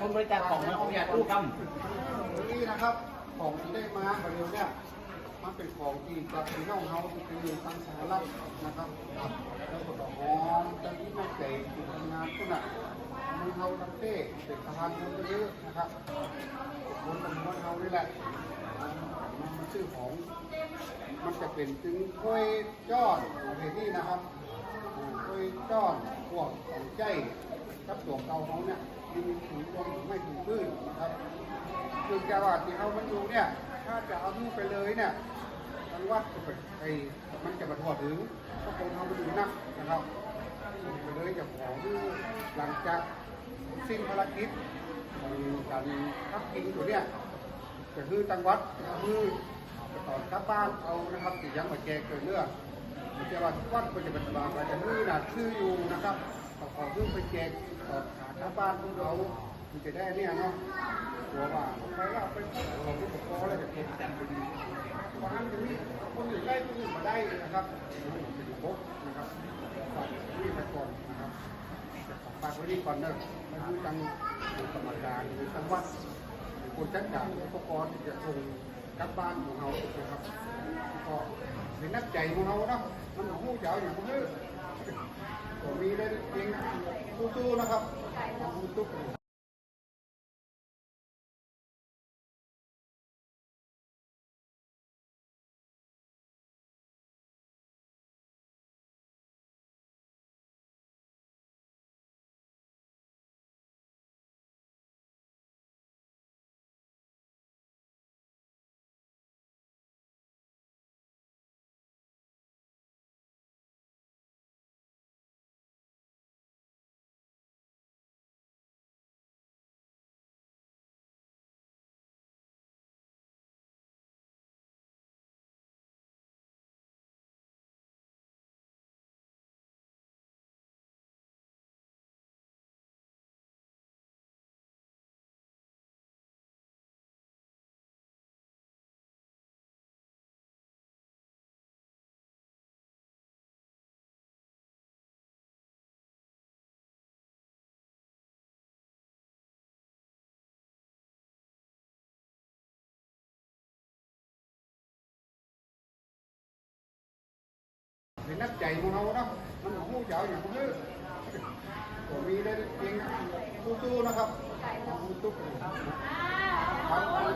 คนบริจาคของนะของอยากรู้คนี่นะครับของที่ได้มาบริเวเนี่ยมันเป็นของที่จากพี่น้องเขาที่เป็นอยู่ทางสหรัฐนะครับแล้วก็ดอกหอมจ้าที่แม่เก๋ที่ทำงานผู้หนักมือเขาทั้งเต้เป็นทหารคนเยอะนะครับคนจำนวนเขานี่แหละมันชื่อของมันจะเป็นถึงกล้วยจ้อนประเภทนี้นะครับกล้วยจ้อนพวกของใจกับตัวเก่าเขาเนี่ย ที่มีถุงรวมไม่ถุงพืชนนะครับคือจะว่าที่เขามันอยู่เนี่ยถ้าจะเอาที่ไปเลยเนี่ยทางวัดจะไปไอ้มันจะมาถอดถึงก็คงทำไปดูนักนะครับไปเลยจะขอที่หลังจากสิ้นภารกิจของการพักกินตัวเนี่ยก็คือตังวัดก็คือไปตอนกลับบ้านเอานะครับติยังมาแจกเกิดเรื่องไม่ว่าวัดก็จะเป็นบางอาจจะมือน่ะชื่ออยู่นะครับ เอาขอเพิ่งไปแจกตอนขากลับบ้านพวกเรามันจะได้เนี่ยเนาะตัวว่าไปแล้วไปของที่ปกครองแล้วจะเก็บแต่ไปดีวันนั้นจะมีคนอื่นได้คนอื่นมาได้นะครับเป็นพบนะครับฝากนี่ไปก่อนนะครับฝากไว้นี่ก่อนเนอะมันคือจังกรรมการหรือจังวัดคนจัดการอุปกรณ์ที่จะส่งกลับบ้านของเรานะครับก็เป็นนักใจของเราเนาะมันหูเจ้าอย่างนี้ ผมมีได้เองตู้ๆนะครับตู้ๆ เป็นนักใจของเราเนาะมันหูเจ้าอย่างนี้ก็มีได้เองตู้ๆนะครับตู้ๆ